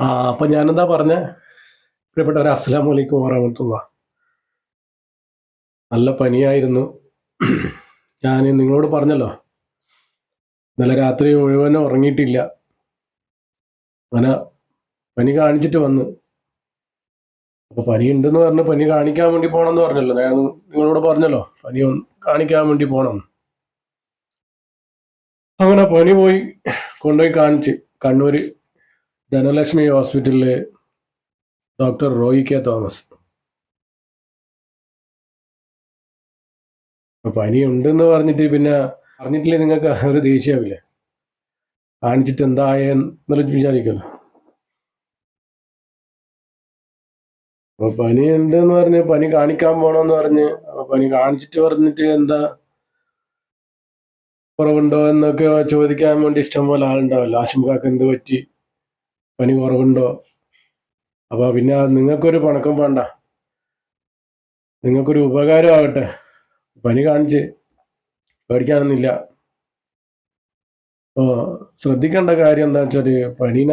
ആ അപ്പൊ എന്താ പറഞ്ഞ? പ്രിയപ്പെട്ടവരെ അസ്സലാമു വലൈക്കും വറഹമത്തുള്ള. നല്ല പനിയായിരുന്നു. ഞാൻ നിങ്ങളോട് പറഞ്ഞല്ലോ. ഇന്നലെ രാത്രി മുഴുവൻ ഉറങ്ങിയിട്ടില്ല. അങ്ങനെ പനി കാണിച്ചിട്ട് വന്ന്. അപ്പൊ പനി ഉണ്ടെന്ന് പറഞ്ഞ് പനി കാണിക്കാൻ വേണ്ടി പോകണമെന്ന് പറഞ്ഞല്ലോ. ഞാൻ നിങ്ങളോട് പറഞ്ഞല്ലോ പനി കാണിക്കാൻ വേണ്ടി പോണം. അങ്ങനെ പനി പോയി കൊണ്ടുപോയി കാണിച്ച് കണ്ണൂര് ധനലക്ഷ്മി ഹോസ്പിറ്റലിലെ ഡോക്ടർ റോയി കെ തോമസ്. പനി ഉണ്ടെന്ന് പറഞ്ഞിട്ട് പിന്നെ അറിഞ്ഞിട്ടില്ലേ നിങ്ങൾക്ക്? ഒരു ദേഷ്യമാവില്ലേ? കാണിച്ചിട്ട് എന്തായെന്നുള്ള വിചാരിക്കുമല്ലോ അപ്പൊ പനി ഉണ്ടെന്ന് പറഞ്ഞ് പനി കാണിക്കാൻ പോണോന്ന് പറഞ്ഞ് അപ്പൊ പനി കാണിച്ചിട്ട് പറഞ്ഞിട്ട് എന്താ കുറവുണ്ടോ എന്നൊക്കെ ചോദിക്കാൻ വേണ്ടി ഇഷ്ടംപോലെ ആളുണ്ടാവല്ലോ. ആശുപത്രിക്ക് എന്ത് പറ്റി? പനി കുറവുണ്ടോ അപ്പൊ പിന്നെ നിങ്ങൾക്കൊരു പണക്കം വേണ്ട. നിങ്ങൾക്കൊരു ഉപകാരമാകട്ടെ. പനി കാണിച്ച് പേടിക്കാനൊന്നുമില്ല. ഓ ശ്രദ്ധിക്കേണ്ട കാര്യം എന്താ വെച്ചാൽ പനിന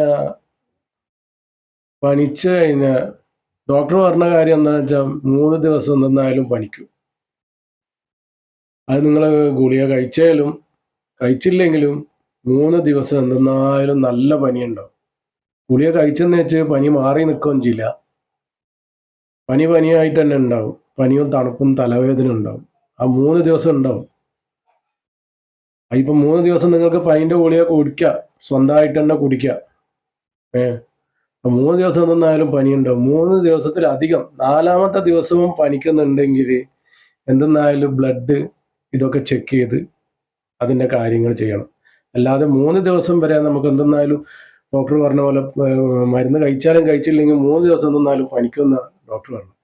പനിച്ചു കഴിഞ്ഞാൽ ഡോക്ടർ പറഞ്ഞ കാര്യം എന്താ വെച്ചാൽ മൂന്ന് ദിവസം നിന്നായാലും പനിക്കും. അത് നിങ്ങൾ ഗുളിക കഴിച്ചാലും കഴിച്ചില്ലെങ്കിലും മൂന്ന് ദിവസം എന്തെന്നായാലും നല്ല പനിയുണ്ടാവും. ഗുളിക കഴിച്ചെന്ന് വെച്ച് പനി മാറി നിൽക്കുകയും ചെയ്യില്ല. പനി പനിയായിട്ട് തന്നെ ഉണ്ടാവും. പനിയും തണുപ്പും തലവേദന ഉണ്ടാവും. ആ മൂന്ന് ദിവസം ഉണ്ടാവും. ഇപ്പം മൂന്ന് ദിവസം നിങ്ങൾക്ക് പനിന്റെ ഗുളിക കുടിക്കുക. സ്വന്തമായിട്ട് തന്നെ കുടിക്കുക. ഏ? അപ്പം മൂന്ന് ദിവസം നിന്നായാലും പനിയുണ്ടാവും മൂന്ന് ദിവസത്തിലധികം നാലാമത്തെ ദിവസവും പനിക്കുന്നുണ്ടെങ്കിൽ എന്തെന്നായാലും ബ്ലഡ് ഇതൊക്കെ ചെക്ക് ചെയ്ത് അതിന്റെ കാര്യങ്ങൾ ചെയ്യണം. അല്ലാതെ മൂന്ന് ദിവസം വരെ നമുക്ക് എന്തെന്നായാലും ഡോക്ടർ പറഞ്ഞ പോലെ മരുന്ന് കഴിച്ചാലും കഴിച്ചില്ലെങ്കിൽ മൂന്ന് ദിവസം നിന്നാലും പനിക്കുന്ന ഡോക്ടർ പറഞ്ഞു.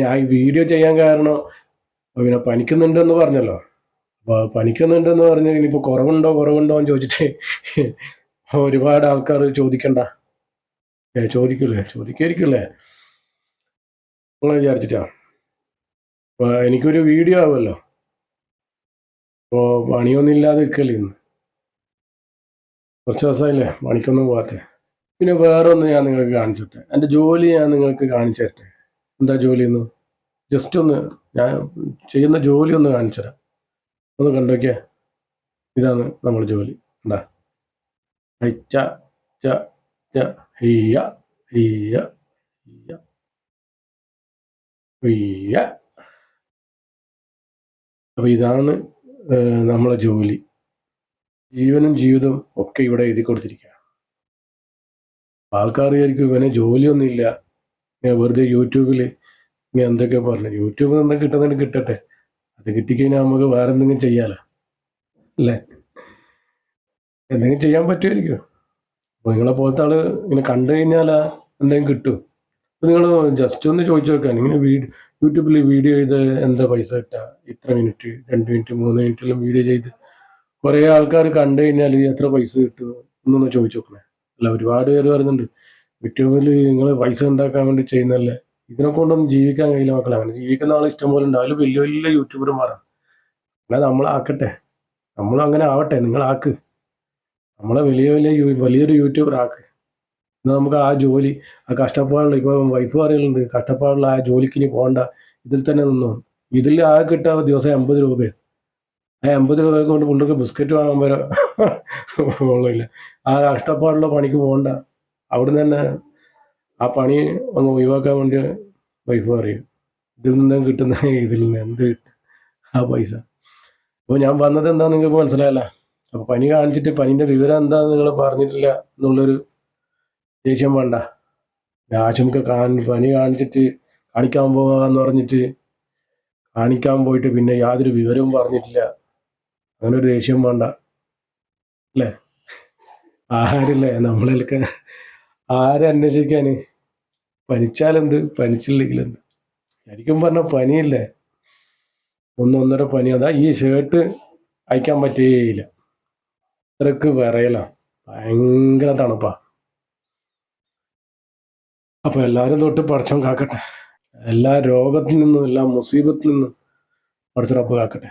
ഞാൻ ഈ വീഡിയോ ചെയ്യാൻ കാരണം പിന്നെ പനിക്കുന്നുണ്ടെന്ന് പറഞ്ഞല്ലോ. അപ്പോൾ പനിക്കുന്നുണ്ടെന്ന് പറഞ്ഞ് ഇനിയിപ്പോൾ കുറവുണ്ടോ കുറവുണ്ടോ എന്ന് ചോദിച്ചിട്ട് ഒരുപാട് ആൾക്കാർ ചോദിക്കണ്ട. ഏ ചോദിക്കില്ലേ ചോദിക്കായിരിക്കില്ലേ നിങ്ങൾ വിചാരിച്ചിട്ടാ. അപ്പോൾ എനിക്കൊരു വീഡിയോ ആവുമല്ലോ. അപ്പോൾ പണിയൊന്നും ഇല്ലാതെ നിൽക്കല്ലേ ഇന്ന്. കുറച്ച് ദിവസമായില്ലേ? പണിക്കൊന്നും പോകാത്തെ പിന്നെ വേറെ ഒന്ന് ഞാൻ നിങ്ങൾക്ക് കാണിച്ചിട്ടെ. എന്റെ ജോലി ഞാൻ നിങ്ങൾക്ക് കാണിച്ചു തരട്ടെ എന്താ ജോലി എന്ന് ജസ്റ്റ് ഒന്ന് ഞാൻ ചെയ്യുന്ന ജോലി ഒന്ന് കാണിച്ചു ഒന്ന് കണ്ടോക്കിയേ. ഇതാണ് നമ്മൾ ജോലി. എന്താ ച ച ച ഹയ്യ ഹയ്യ ഹയ്യ. ഹയ്യ. അപ്പൊ ഇതാണ് നമ്മളെ ജോലി. ജീവനും ജീവിതവും ഒക്കെ ഇവിടെ എഴുതി കൊടുത്തിരിക്കുക ആൾക്കാർ വിചാരിക്കും ഇവനെ ജോലിയൊന്നും ഇല്ല ഇങ്ങനെ വെറുതെ യൂട്യൂബിൽ ഇങ്ങനെ എന്തൊക്കെ പറഞ്ഞു. യൂട്യൂബിൽ നിന്ന് കിട്ടുന്നതിന് കിട്ടട്ടെ. അത് കിട്ടിക്കഴിഞ്ഞാൽ നമുക്ക് വേറെ എന്തെങ്കിലും ചെയ്യാലോ? അല്ലേ? എന്തെങ്കിലും ചെയ്യാൻ പറ്റുമായിരിക്കും. അപ്പോൾ നിങ്ങളെ പോലത്തെ ആൾ ഇങ്ങനെ കണ്ടു കഴിഞ്ഞാൽ എന്തെങ്കിലും കിട്ടും. അപ്പോൾ നിങ്ങൾ ജസ്റ്റ് ഒന്ന് ചോദിച്ചു നോക്കാൻ ഇങ്ങനെ വീഡിയോ യൂട്യൂബിൽ വീഡിയോ ചെയ്ത് എന്താ പൈസ കിട്ടുക? ഇത്ര മിനിറ്റ് രണ്ട് മിനിറ്റ് മൂന്ന് മിനിറ്റെല്ലാം വീഡിയോ ചെയ്ത് കുറേ ആൾക്കാർ കണ്ടു കഴിഞ്ഞാൽ എത്ര പൈസ കിട്ടും എന്നൊന്ന് ചോദിച്ചു നോക്കണേ. അല്ല ഒരുപാട് പേര് പറയുന്നുണ്ട് യൂട്യൂബിൽ നിങ്ങൾ പൈസ ഉണ്ടാക്കാൻ വേണ്ടി ചെയ്യുന്നതല്ലേ? ഇതിനെ കൊണ്ടൊന്നും ജീവിക്കാൻ കഴിയില്ല മക്കളെ. അങ്ങനെ ജീവിക്കുന്ന ആൾ ഇഷ്ടം പോലെ ഉണ്ട്. അതിൽ വലിയ വലിയ യൂട്യൂബർമാരാണ് എന്നാൽ നമ്മളാക്കട്ടെ നമ്മൾ അങ്ങനെ ആവട്ടെ. നിങ്ങളാക്ക് നമ്മളെ വലിയ വലിയ വലിയൊരു യൂട്യൂബർ ആക്ക്. എന്നാൽ നമുക്ക് ആ ജോലി ആ കഷ്ടപ്പാടുള്ള ഇപ്പോൾ വൈഫ് പറയലുണ്ട് കഷ്ടപ്പാടുള്ള ആ ജോലിക്ക് ഇനി പോകണ്ട ഇതിൽ തന്നെ നിന്നു ഇതിൽ ആ കിട്ടാ ദിവസം എൺപത് രൂപയാണ് ആ എൺപത് രൂപ കൊണ്ട് പുള്ളിക്ക് ബിസ്ക്കറ്റ് വാങ്ങാൻ വരെ ഉള്ളില്ല ആ കഷ്ടപ്പാടുള്ള പണിക്ക് പോകണ്ട. അവിടുന്ന് തന്നെ ആ പണി ഒന്ന് ഒഴിവാക്കാൻ വേണ്ടി വൈഫ് പറയും. ഇതിൽ നിന്നും കിട്ടുന്ന ഇതിൽ നിന്ന് എന്ത് ആ പൈസ. അപ്പോൾ ഞാൻ വന്നത് എന്താന്ന് നിങ്ങൾക്ക് മനസ്സിലായല്ല. അപ്പോൾ പനി കാണിച്ചിട്ട് പനീന്റെ വിവരം എന്താന്ന് നിങ്ങൾ പറഞ്ഞിട്ടില്ല എന്നുള്ളൊരു ദേഷ്യം വേണ്ട. ആശുമൊക്കെ കാണി പനി കാണിച്ചിട്ട് കാണിക്കാൻ പോകാന്ന് പറഞ്ഞിട്ട് കാണിക്കാൻ പോയിട്ട് പിന്നെ യാതൊരു വിവരവും പറഞ്ഞിട്ടില്ല. അങ്ങനെ ഒരു ദേഷ്യം വേണ്ട. അല്ലേ? ആഹാരമില്ലേ? നമ്മളൊക്കെ ആരെ അന്വേഷിക്കാന് പനിച്ചാലെന്ത്? പനിച്ചില്ലെങ്കിലെന്ത്? ശരിക്കും പറഞ്ഞ പനിയില്ലേ? ഒന്നൊന്നര പനി. അതാ ഈ ഷേർട്ട് അയക്കാൻ പറ്റുകയില്ല ഇത്രക്ക് വിറയല. ഭയങ്കര തണുപ്പാ. അപ്പൊ എല്ലാരും തൊട്ട് പടച്ചം കാക്കട്ടെ. എല്ലാ രോഗത്തിൽ നിന്നും എല്ലാ മുസീബത്തിൽ നിന്നും പടച്ചറപ്പ് കാക്കട്ടെ.